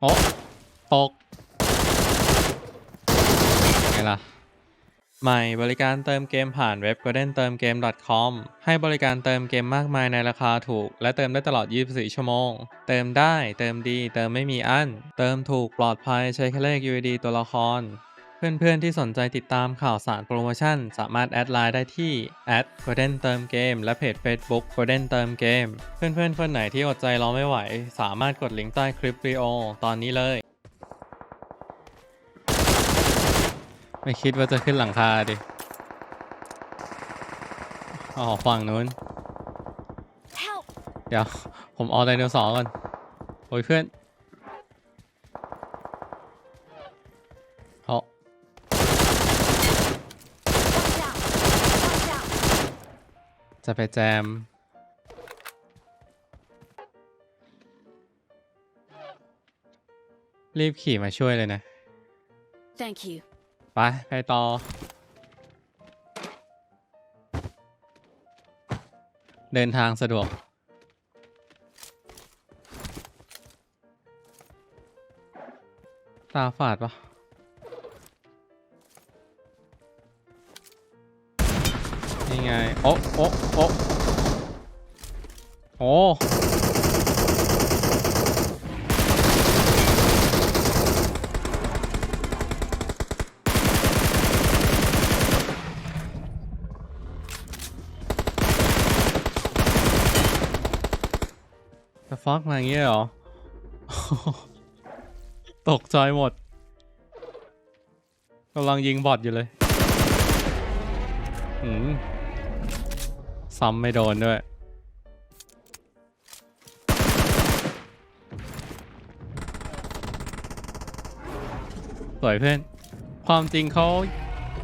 โอ้ตกไงล่ะ ใหม่บริการเติมเกมผ่านเว็บ golden เติมเกม .com ให้บริการเติมเกมมากมายในราคาถูก และเติมได้ตลอด 24 ชั่วโมง เติมได้ เติมดี เติมไม่มีอั้น เติมถูกปลอดภัยใช้แค่เลข UID ตัวละคร เพื่อนๆที่สนใจติดตามข่าวสารโปรโมชั่น สามารถแอดไลน์ได้ที่ @golden เติมเกมและเพจ Facebook golden เติมเกม เพื่อนๆ คนไหนที่อดใจรอไม่ไหว สามารถกดลิงก์ใต้คลิปวิดีโอตอนนี้เลย ไม่คิดว่าจะขึ้นหลังคาดิ อ๋อฝั่งนู้น Help! เดี๋ยว ผมเอาไดโนเสาร์ก่อน โอ้ยเพื่อน จะไปแจม รีบขี่มาช่วยเลยนะ Thank you. ไป ไปต่อ เดินทางสะดวก ตาฝาดปะ ไง โอ้โอ้โอ้โอ้จะฟอกมาอย่างเงี้ยเหรอ ตกใจหมดกำลังยิงบอทอยู่เลย อืม ซ้ำไม่โดนด้วยสวยเพื่อน ความจริงเขา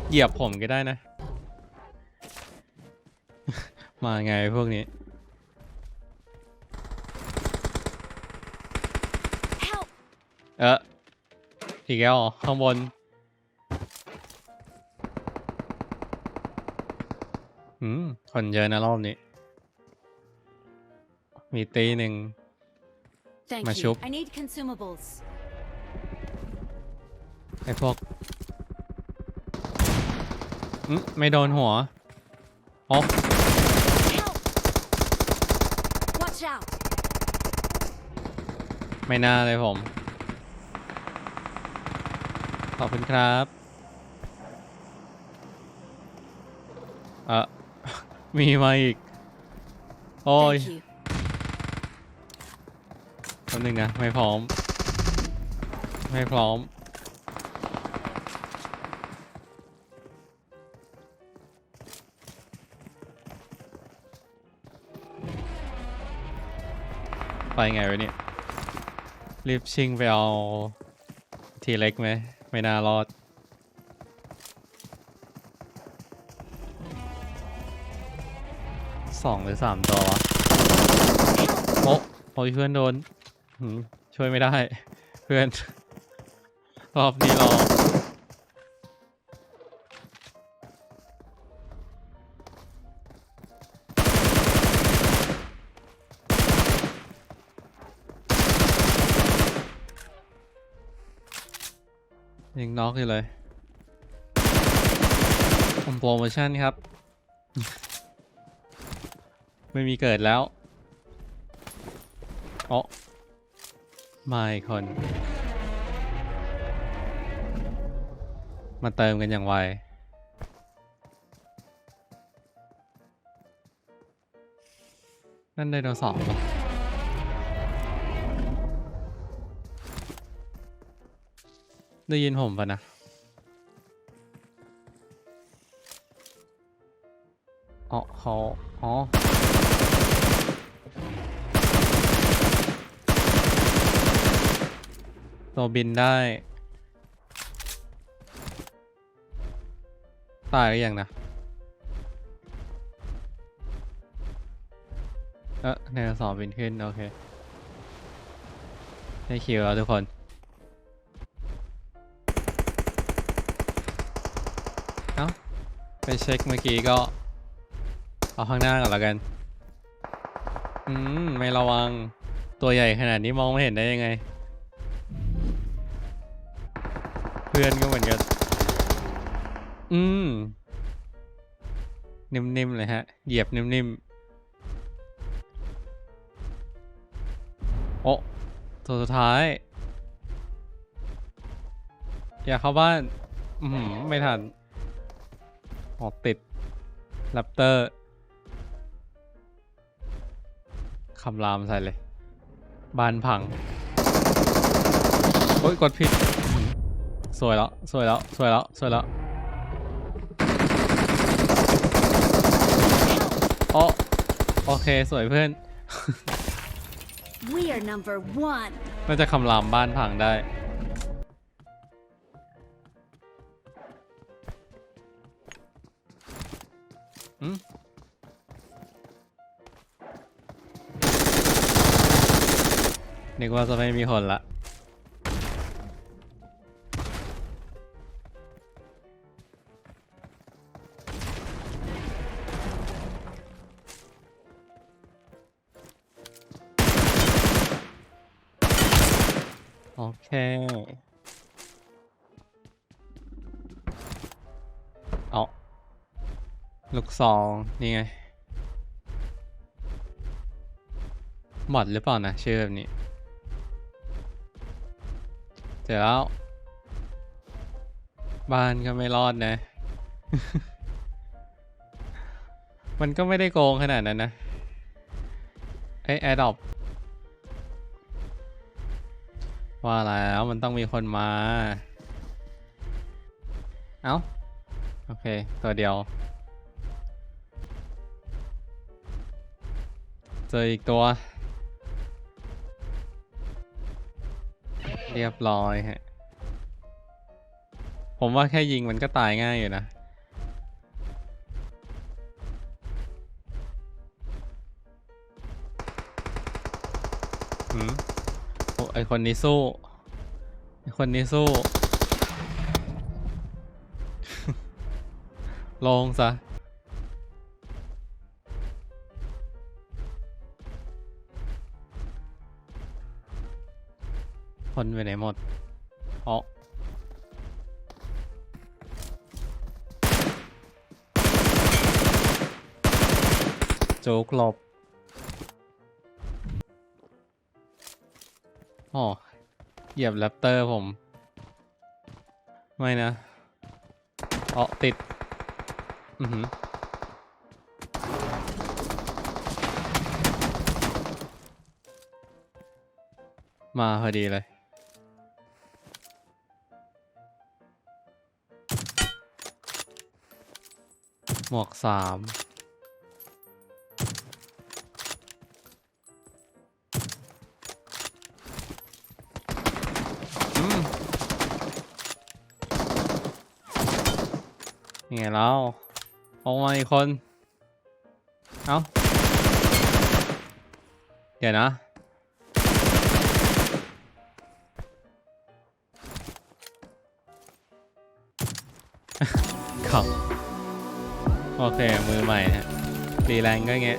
เหยียบผมก็ได้นะ มาไงพวกนี้ Help! เอออีกแล้วเหรอข้างบน อืม คนเยอะนะรอบนี้ มีตีหนึ่ง Thank My you. shop. I need consumables. ไอ้พวกอืมไม่โดนหัวโอ้ Help! Watch out! ไม่น่าเลยผม ขอบคุณครับ เออ มีมาอีก โอ้ย Thank you. แป๊บนึงนะ ไม่พร้อม ไม่พร้อม ไปไงวะเนี่ย รีบชิงไปเอาทีเล็กไหม ไม่น่ารอด สองหรือสามตัววะโอ้โอ้ยเพื่อนโดนหืมช่วยไม่ได้ เพื่อน รอบนี้เรายังน็อกอยู่เลยผมโปรโมชั่นครับ ไม่มีเกิดแล้วโอ้มาอีกคน มาเติมกันอย่างไวนั่นไดโนเสาร์ได้ยินผมปะนะ อ๋อเขาอ๋อ ตัวบินได้ ตายหรือยังนะ เออในสอบบินขึ้น โอเค ได้คิวแล้วทุกคนเอ้าไปเช็คเมื่อกี้ก็ เอาข้างหน้าก่อนแล้วกัน อืม ไม่ระวัง ตัวใหญ่ขนาดนี้มองไม่เห็นได้ยังไง เพื่อนก็เหมือนกัน อืม นิ่มๆเลยฮะ เหยียบนิ่มๆ โอ้ตัวสุดท้าย อยากเข้าบ้าน อืมไม่ทันออกติดแรปเตอร์คำรามใส่เลยบ้านพัง โอ้ยกดผิด สวยแล้ว สวยแล้ว สวยแล้ว สวยแล้วโอ้โอเค สวยเพื่อน We are number one. น่าจะคำรามบ้านพังได้ อืมนึกว่าจะไม่มีคนละ โอเค เอาลูกซอง นี่ไง หมดหรือเปล่านะชื่อแบบนี้เจอแล้ว บ้านก็ไม่รอดนะ มันก็ไม่ได้โกงขนาดนั้นนะ ไอ้แอดอป ว่าแล้วมันต้องมีคนมา เอ้า โอเค ตัวเดียว เจออีกตัว เรียบร้อยฮะ ผมว่าแค่ยิงมันก็ตายง่ายอยู่นะหืม ไอคนนี้สู้ไอคนนี้สู้ ลงซะคนไปไหนหมดอ๋อโจ๊กหลบ อ๋อเหยียบแรปเตอร์ผม ไม่นะอ๋อติด อือหือมาพอดีเลย หมวกสาม ยังไงแล้วออกมาอีกคน เอ้า เดี๋ยวนะ ขับ โอเค มือใหม่ฮะรีแรงก็เงี้ย